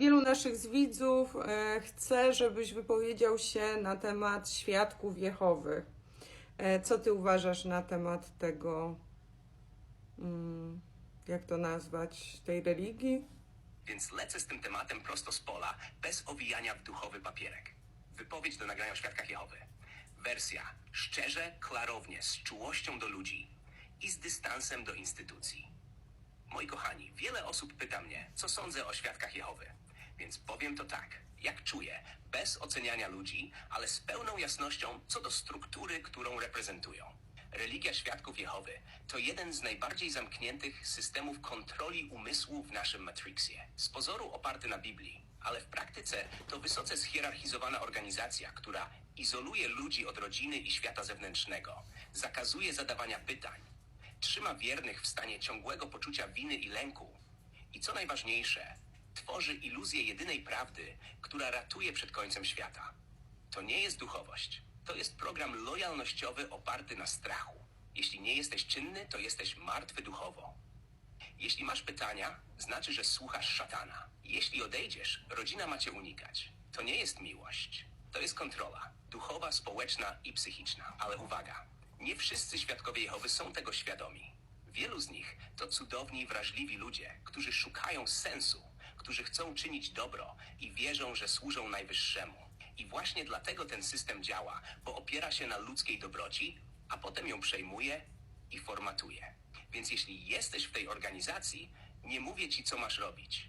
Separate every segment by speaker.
Speaker 1: Wielu naszych z widzów e, chce, żebyś wypowiedział się na temat świadków Jehowy. E, Co ty uważasz na temat tego, mm, jak to nazwać, tej religii?
Speaker 2: Więc lecę z tym tematem prosto z pola, bez owijania w duchowy papierek. Wypowiedź do nagrania o świadkach Jehowy. Wersja szczerze, klarownie, z czułością do ludzi i z dystansem do instytucji. Moi kochani, wiele osób pyta mnie, co sądzę o świadkach Jehowy. Więc powiem to tak, jak czuję, bez oceniania ludzi, ale z pełną jasnością co do struktury, którą reprezentują. Religia Świadków Jehowy to jeden z najbardziej zamkniętych systemów kontroli umysłu w naszym Matrixie. Z pozoru oparty na Biblii, ale w praktyce to wysoce schierarchizowana organizacja, która izoluje ludzi od rodziny i świata zewnętrznego, zakazuje zadawania pytań, trzyma wiernych w stanie ciągłego poczucia winy i lęku i co najważniejsze, tworzy iluzję jedynej prawdy, która ratuje przed końcem świata. To nie jest duchowość. To jest program lojalnościowy oparty na strachu. Jeśli nie jesteś czynny, to jesteś martwy duchowo. Jeśli masz pytania, znaczy, że słuchasz szatana. Jeśli odejdziesz, rodzina ma cię unikać. To nie jest miłość. To jest kontrola. Duchowa, społeczna i psychiczna. Ale uwaga, nie wszyscy świadkowie Jehowy są tego świadomi. Wielu z nich to cudowni, wrażliwi ludzie, którzy szukają sensu, którzy chcą czynić dobro i wierzą, że służą Najwyższemu. I właśnie dlatego ten system działa, bo opiera się na ludzkiej dobroci, a potem ją przejmuje i formatuje. Więc jeśli jesteś w tej organizacji, nie mówię ci, co masz robić.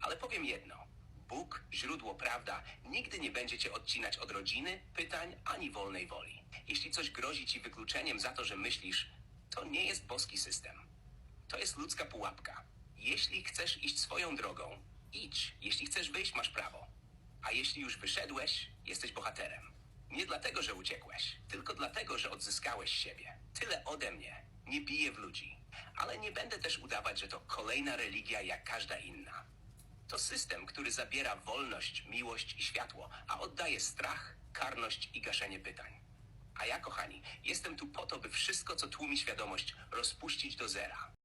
Speaker 2: Ale powiem jedno. Bóg, źródło prawda, nigdy nie będzie cię odcinać od rodziny, pytań ani wolnej woli. Jeśli coś grozi ci wykluczeniem za to, że myślisz, to nie jest boski system. To jest ludzka pułapka. Jeśli chcesz iść swoją drogą, idź. Jeśli chcesz wyjść, masz prawo. A jeśli już wyszedłeś, jesteś bohaterem. Nie dlatego, że uciekłeś, tylko dlatego, że odzyskałeś siebie. Tyle ode mnie. Nie biję w ludzi. Ale nie będę też udawać, że to kolejna religia jak każda inna. To system, który zabiera wolność, miłość i światło, a oddaje strach, karność i gaszenie pytań. A ja, kochani, jestem tu po to, by wszystko, co tłumi świadomość, rozpuścić do zera.